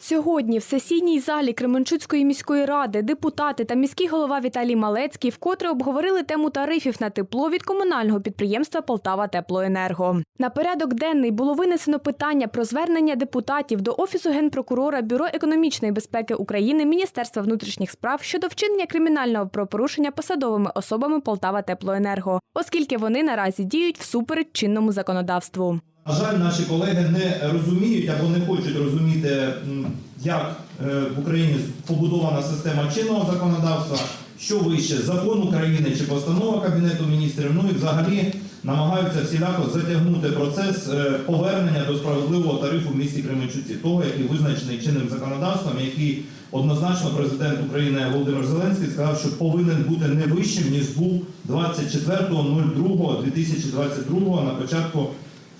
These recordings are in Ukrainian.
Сьогодні в сесійній залі Кременчуцької міської ради депутати та міський голова Віталій Малецький вкотре обговорили тему тарифів на тепло від комунального підприємства Полтава Теплоенерго. На порядок денний було винесено питання про звернення депутатів до офісу генпрокурора Бюро економічної безпеки України Міністерства внутрішніх справ щодо вчинення кримінального правопорушення посадовими особами Полтава Теплоенерго, оскільки вони наразі діють всупереч чинному законодавству. На жаль, наші колеги не розуміють або не хочуть розуміти, як е, в Україні побудована система чинного законодавства, що вище закон України чи постанова Кабінету міністрів. Ну і взагалі намагаються всіляко затягнути процес е, повернення до справедливого тарифу в місті Кременчуці, того, який визначений чинним законодавством, який однозначно президент України Володимир Зеленський сказав, що повинен бути не вищим ніж був 24.02.2022 на початку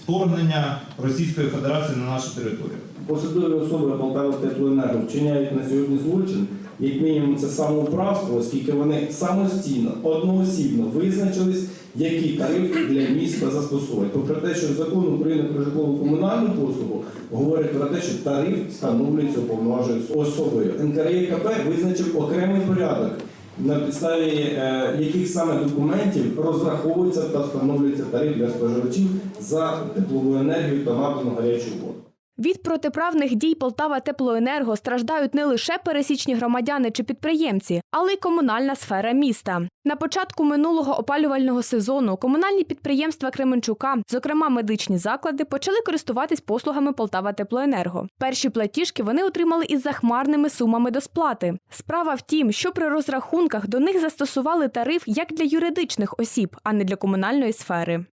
вторгнення Російської Федерації на нашу територію. Посадові особи Полтава Теплоенерго вчиняють на сьогодні злочин, як мінімум це самоуправство, оскільки вони самостійно, одноосібно визначились, який тариф для міста застосовують. Попри те, що закон України про житлово-комунальну послугу говорить про те, що тариф встановлюється уповноваженою особою. НКРЄКП визначив окремий порядок, на підставі е, яких саме документів розраховується та встановлюється тариф для споживачів за теплову енергію та надану гарячу воду. Від протиправних дій Полтава Теплоенерго страждають не лише пересічні громадяни чи підприємці, але й комунальна сфера міста. На початку минулого опалювального сезону комунальні підприємства Кременчука, зокрема медичні заклади, почали користуватись послугами Полтава Теплоенерго. Перші платіжки вони отримали із захмарними сумами до сплати. Справа в тім, що при розрахунках до них застосували тариф як для юридичних осіб, а не для комунальної сфери.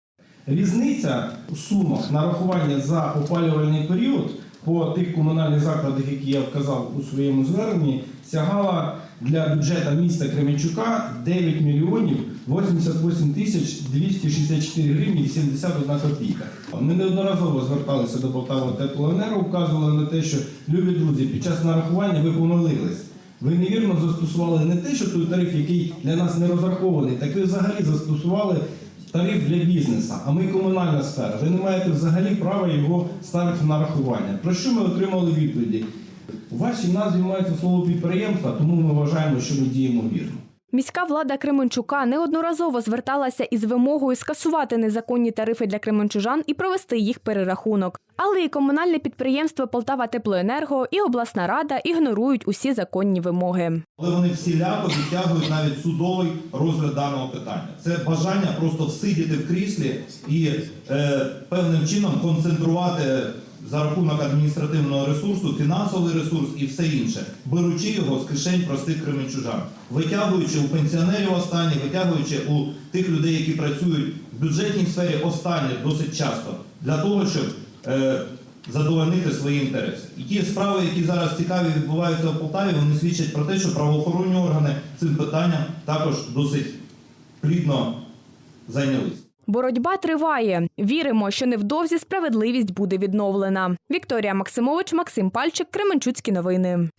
Різниця у сумах нарахування за опалювальний період по тих комунальних закладах, які я вказав у своєму зверненні, сягала для бюджету міста Кременчука 9 мільйонів 88 тисяч 264 гривні 71 копійка. Ми неодноразово зверталися до Полтава Теплоенерго, вказували на те, що любі друзі, під час нарахування ви помилились. Ви невірно застосували не те, що той тариф, який для нас не розрахований, так ви взагалі застосували тариф для бізнесу, а ми комунальна сфера. Ви не маєте взагалі права його ставити на рахування. Про що ми отримали відповіді? У вашій назві мається слово підприємства, тому ми вважаємо, що ми діємо вірно. Міська влада Кременчука неодноразово зверталася із вимогою скасувати незаконні тарифи для кременчужан і провести їх перерахунок. Але і комунальне підприємство Полтава Теплоенерго і обласна рада ігнорують усі законні вимоги. Але вони всіляко відтягують навіть судовий розгляд даного питання. Це бажання просто всидіти в кріслі і е, певним чином концентрувати за рахунок адміністративного ресурсу, фінансовий ресурс і все інше, беручи його з кишень простих кременчужан, витягуючи у пенсіонерів останні, витягуючи у тих людей, які працюють в бюджетній сфері останні досить часто, для того, щоб е, задовольнити свої інтереси. І ті справи, які зараз цікаві відбуваються в Полтаві, вони свідчать про те, що правоохоронні органи цим питанням також досить плідно зайнялись. Боротьба триває. Віримо, що невдовзі справедливість буде відновлена. Вікторія Максимович, Максим Пальчик, Кременчуцькі новини.